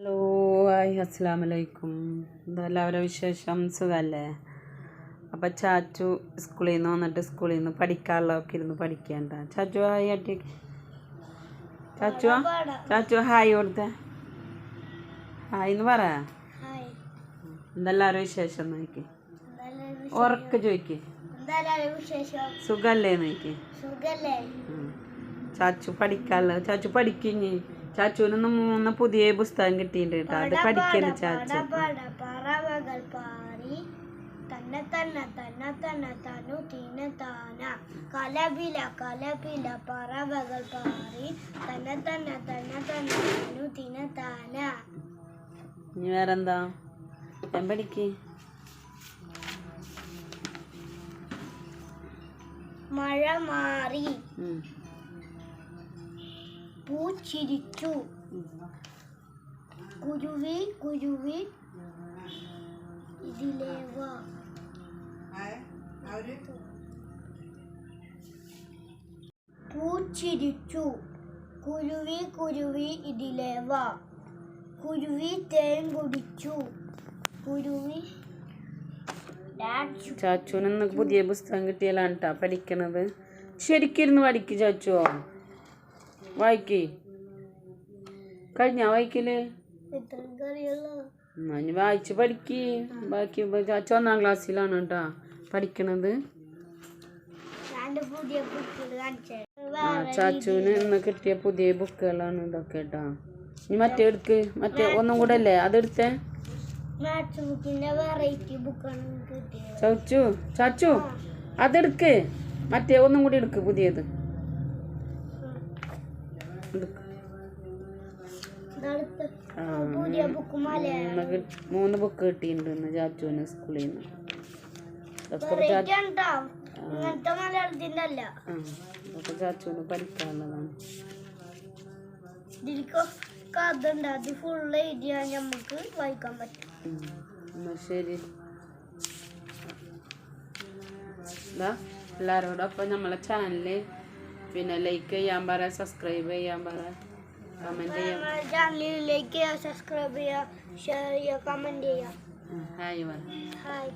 Hello hi അസ്സാം വലൈക്കും എന്താ എല്ലാവരും വിശേഷം? സുഖമല്ലേ അപ്പം ചാച്ചു സ്കൂളിൽ നിന്ന് വന്നിട്ട് സ്കൂളിൽ നിന്ന് പഠിക്കാനുള്ളതൊക്കെ ഇരുന്ന് പഠിക്കേണ്ട. ചാച്ചു ഹായ് അട്ടി ചാച്ചു ചാച്ചു ഹായ് കൊടുത്തേ ഹായ് എന്ന് പറ. എന്തെല്ലാവരും വിശേഷം നോക്കി. ഓർക്ക് ചോദിക്ക്. സുഖല്ലേ നോക്കി. ചാച്ചു പഠിക്കാനുള്ളത് ചാച്ചു പഠിക്കിഞ്ഞ് ചാച്ചുവിനൊന്ന് മൂന്ന് പുതിയ പുസ്തകം കിട്ടിയിട്ടുണ്ട് കേട്ടോ. അത് പഠിക്കൽ ചാച്ചു. പറവകൾ പാറി തന്നെ തന്നെ തന്നെ തന്നെ തനു തീന താന. കലപില കലപില പറവകൾ പാറി തന്നെ തന്നെ തന്നെ തന്നെ തനു തീന താന. ഇനി വേറെന്താ? ഞാൻ പഠിക്ക്. മഴ മാറി. പൂച്ചിരിച്ചു. കുരുവി കുരുവി. ഇതിലേ വാ. പൂച്ചിരിച്ചു. കുരുവി കുരുവി ഇതിലേവ കുരുവി തേൻ കുടിച്ചു. കുരുവി. ചാച്ചുവിന് പുതിയ പുസ്തകം കിട്ടിയാലാണ് കേട്ടോ പഠിക്കണത്. ശരിക്കിരുന്ന് പഠിക്കും ചാച്ചുവോ. വായിക്ക്. കഴിഞ്ഞാ വായിക്കൽ? വായിച്ച് പഠിക്ക്. ബാക്കി ഒന്നാം ക്ലാസ്സിലാണ് കേട്ടാ പഠിക്കണത്. ചാച്ചുവിന് ഇന്ന് കിട്ടിയ പുതിയ ബുക്കുകളാണ് ഇതൊക്കെ കേട്ടാ ഇനി മറ്റേ എടുക്ക്. മറ്റേ ഒന്നും കൂടെ അല്ലേ? അതെടുത്തേ എടുത്തേ? ചാച്ചു ചാച്ചു അതെടുക്ക് മറ്റേ ഒന്നും കൂടി എടുക്ക് പുതിയത്. മൂന്ന് ബുക്ക് കിട്ടിയിട്ടുണ്ട് ഇന്ന് ചാച്ചുവിന് സ്കൂളിൽ നിന്ന്. അതൊക്കെ ചാച്ചുവിന് പഠിക്കാനുള്ളതാണ്. ഇതിലേക്ക് കഥ ഉണ്ട് അത് ഫുള്ള് എഴുതിയാൽ നമുക്ക് വായിക്കാൻ പറ്റും. ഉം. എന്നാ ശരി. അപ്പം നമ്മളെ ചാനൽ പിന്നെ ലൈക്ക് ചെയ്യാൻ പറ സബ്സ്ക്രൈബ് ചെയ്യാൻ പറ കമന്റ് ചെയ്യാം നമ്മുടെ ചാനലിലേക്ക് സബ്സ്ക്രൈബ് ചെയ്യുക ഷെയർ ചെയ്യുക കമന്റ് ചെയ്യുക ഹായ് പറ ഹായ്